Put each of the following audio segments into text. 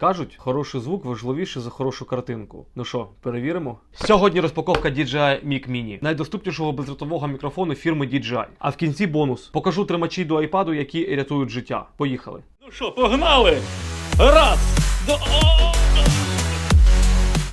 Кажуть, хороший звук важливіший за хорошу картинку. Ну що, перевіримо? Сьогодні розпаковка DJI Mic Mini, найдоступнішого бездротового мікрофону фірми DJI. А в кінці бонус. Покажу тримачі до айпаду, які рятують життя. Поїхали. Ну що, погнали! Раз! До...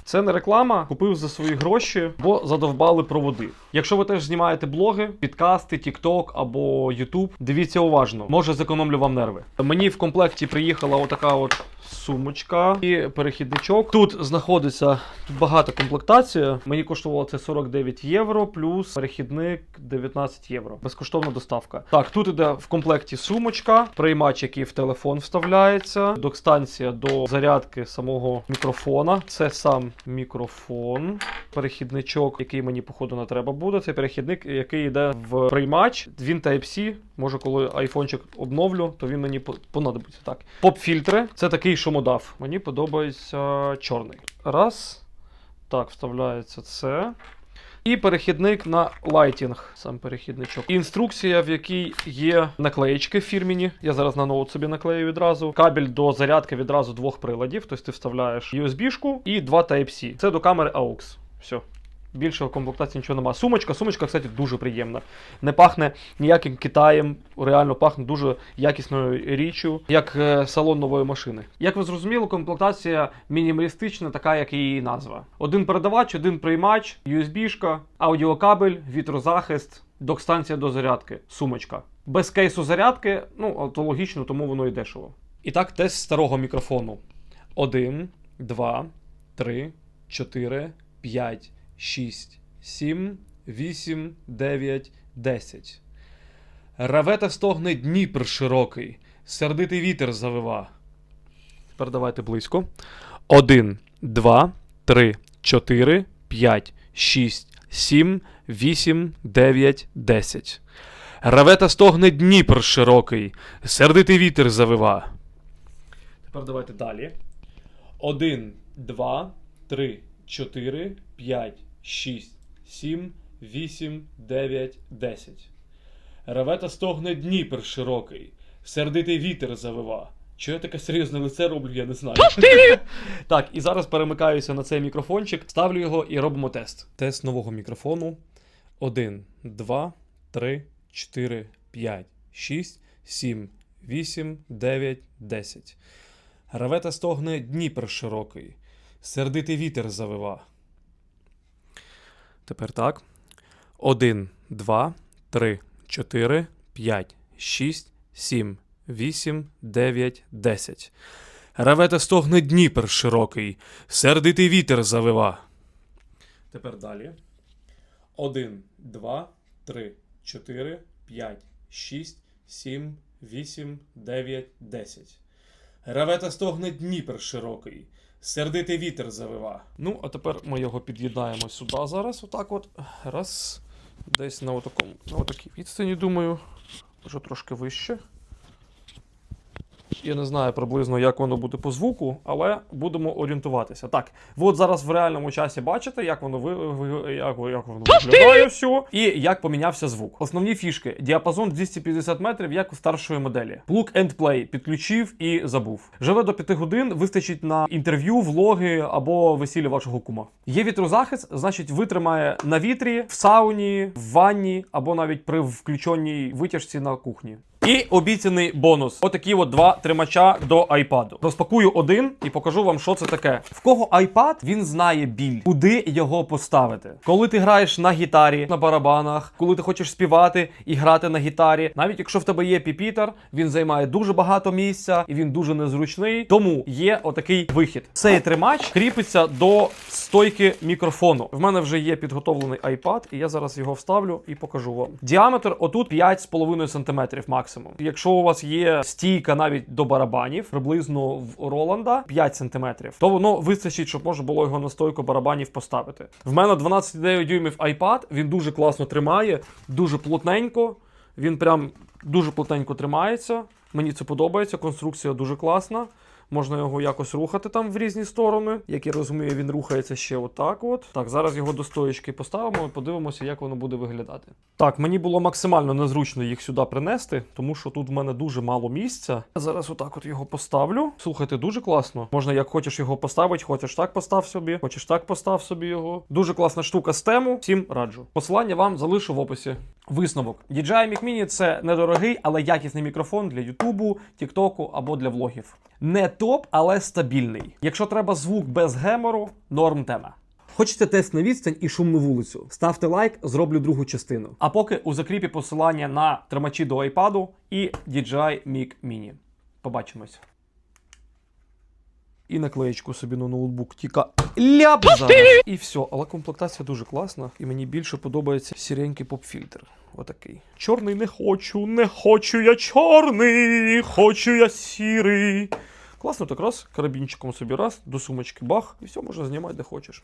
Це не реклама, купив за свої гроші, бо задовбали проводи. Якщо ви теж знімаєте блоги, підкасти, TikTok або YouTube, дивіться уважно, може зекономлю вам нерви. Мені в комплекті приїхала отака от сумочка і перехідничок. Тут знаходиться тут багата комплектація. Мені коштувало це 49 євро, плюс перехідник 19 євро. Безкоштовна доставка. Так, тут іде в комплекті сумочка, приймач, який в телефон вставляється, док-станція до зарядки самого мікрофона. Це сам мікрофон, перехідничок, який мені походу не треба буде. Це перехідник, який йде в приймач. Він Type-C. Може, коли айфончик обновлю, то він мені по- понадобиться. Так. Поп-фільтри. Це такий шумодав. Мені подобається чорний. Раз. Так, вставляється це. І перехідник на лайтінг, сам перехідничок. Інструкція, в якій є наклеєчки фірміні. Я зараз на ноут собі наклею відразу. Кабель до зарядки відразу двох приладів. Тобто ти вставляєш USB-шку і два Type-C. Це до камери AUX. Все. Більше в комплектації нічого немає. Сумочка, сумочка, кстати, дуже приємна. Не пахне ніяким Китаєм, реально пахне дуже якісною річчю, як е, салон нової машини. Як ви зрозуміли, комплектація мінімалістична, така, як і її назва. Один передавач, один приймач, USB-шка, аудіокабель, вітрозахист, док-станція до зарядки, сумочка. Без кейсу зарядки, ну, то логічно, тому воно і дешево. І так, тест старого мікрофону. 1, 2, 3, 4, 5, 6, 7, 8, 9, 10. Реве та стогне Дніпр широкий, сердитий вітер завива. Тепер давайте близько. 1, 2, 3, 4, 5, 6, 7, 8, 9, 10. Реве та стогне Дніпр широкий, сердитий вітер завива. Тепер давайте далі. 1, 2, 3, 4, 5, 6, 7, 8, 9, 10. Реве та стогне Дніпр широкий, сердитий вітер завива. Чого я таке серйозне лице роблю, я не знаю. так, і зараз перемикаюся на цей мікрофончик, ставлю його і робимо тест. Тест нового мікрофону. 1, 2, 3, 4, 5, 6, 7, 8, 9, 10. Реве та стогне Дніпр широкий, сердитий вітер завива. Тепер так. 1, 2, 3, 4, 5, 6, 7, 8, 9, 10. Реве та стогне Дніпр широкий, сердитий вітер завива. Тепер далі. 1, 2, 3, 4, 5, 6, 7, 8, 9, 10. Реве та стогне Дніпр широкий, сердитий вітер завива. Ну, а тепер ми його під'єднаємо сюди зараз. Отак от. Раз. Десь на отакому, на отакій відстані, думаю. Може трошки вище. Я не знаю приблизно, як воно буде по звуку, але будемо орієнтуватися. Так, ви от зараз в реальному часі бачите, як воно ви, ви- як, як воно виглядає все, і як помінявся звук. Основні фішки: діапазон 250 метрів, як у старшої моделі. Plug and play підключив і забув. Живе до 5 годин, вистачить на інтерв'ю, влоги або весілля вашого кума. Є вітрозахист, значить, витримає на вітрі, в сауні, в ванні або навіть при включеній витяжці на кухні. І обіцяний бонус. Отакі от два тримача до iPad. Розпакую один і покажу вам, що це таке. В кого iPad, він знає біль, куди його поставити. Коли ти граєш на гітарі, на барабанах, коли ти хочеш співати і грати на гітарі, навіть якщо в тебе є піпітер, він займає дуже багато місця і він дуже незручний. Тому є отакий вихід. Цей тримач кріпиться до стойки мікрофону. В мене вже є підготовлений iPad, і я зараз його вставлю і покажу вам. Діаметр отут 5,5 см максимум. Якщо у вас є стійка навіть до барабанів, приблизно в Роланда 5 см, то воно вистачить, щоб можна було його на стойку барабанів поставити. В мене 12,9 дюймів iPad, він дуже класно тримає, дуже плотненько. Він прям дуже плотненько тримається. Мені це подобається. Конструкція дуже класна. Можна його якось рухати там в різні сторони. Як я розумію, він рухається ще отак. От. Так, зараз його до стоїчки поставимо і подивимося, як воно буде виглядати. Так, мені було максимально незручно їх сюди принести, тому що тут в мене дуже мало місця. Зараз отак от його поставлю. Слухайте, дуже класно. Можна як хочеш його поставити, хочеш так постав собі, хочеш так постав собі його. Дуже класна штука з тему. Всім раджу. Посилання вам залишу в описі. Висновок. DJI Mic Mini – це недорогий, але якісний мікрофон для Ютубу, Тіктоку або для влогів. Не топ, але стабільний. Якщо треба звук без гемору, норм тема. Хочете тест на відстань і шумну вулицю? Ставте лайк, зроблю другу частину. А поки у закріпі посилання на тримачі до iPad і DJI Mic Mini. Побачимось. І наклеєчку собі на ноутбук Тіка ляп зараз. І все, але комплектація дуже класна. І мені більше подобається сіренький поп-фільтр. Отакий. Чорний не хочу, не хочу я чорний, хочу я сірий. Класно, так раз, карабінчиком собі раз, до сумочки бах, і все можна знімати де хочеш.